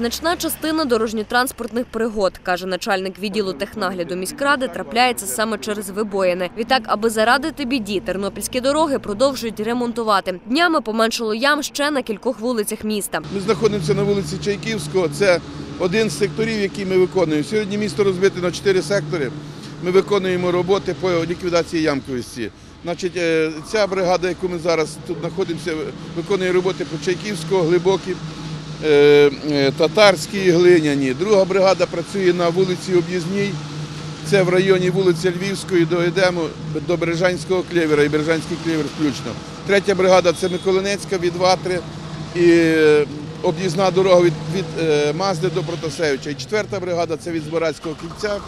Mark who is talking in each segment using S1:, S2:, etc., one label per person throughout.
S1: Значна частина дорожньо-транспортних пригод, каже начальник відділу технагляду міськради, трапляється саме через вибоїни. Відтак, аби зарадити біді, тернопільські дороги продовжують ремонтувати. Днями поменшало ям ще на кількох вулицях міста.
S2: Ми знаходимося на вулиці Чайківського. Це один з секторів, який ми виконуємо. Сьогодні місто розбите на чотири сектори. Ми виконуємо роботи по ліквідації ямковості. Значить, е, ця бригада, яку ми зараз тут знаходимося, виконує роботи по Чайківського, глибокі, татарській, глиняні. Друга бригада працює на вулиці Об'їзній. Це в районі вулиці Львівської дойдемо до Бережанського клєвера і Бережанський клєвер включно. Третя бригада це Миколинецька від Ватри і е, об'їзна дорога від, від е, Мазди до Протасевича. І четверта бригада це від Збирацького кільця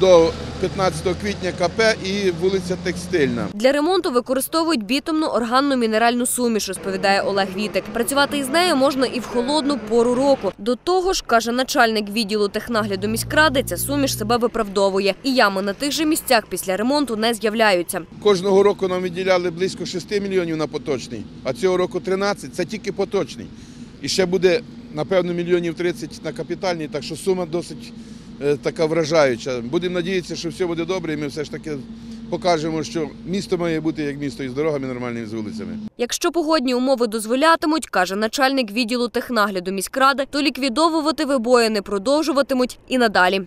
S2: до 15 квітня КП і вулиця Текстильна.
S1: Для ремонту використовують бітумну органну мінеральну суміш, розповідає Олег Вітик. Працювати із нею можна і в холодну пору року. До того ж, каже начальник відділу технагляду міськради, ця суміш себе виправдовує. І ями на тих же місцях після ремонту не з'являються.
S2: Кожного року нам виділяли близько 6 мільйонів на поточний, а цього року 13 це тільки поточний. І ще буде, напевно, мільйонів 30 на капітальний, так що сума досить така вражаюча. Будемо надіятися, що все буде добре, і ми все ж таки покажемо, що місто має бути як місто із дорогами нормальними, з вулицями.
S1: Якщо погодні умови дозволятимуть, каже начальник відділу технагляду міськради, то ліквідовувати вибоїни продовжуватимуть і надалі.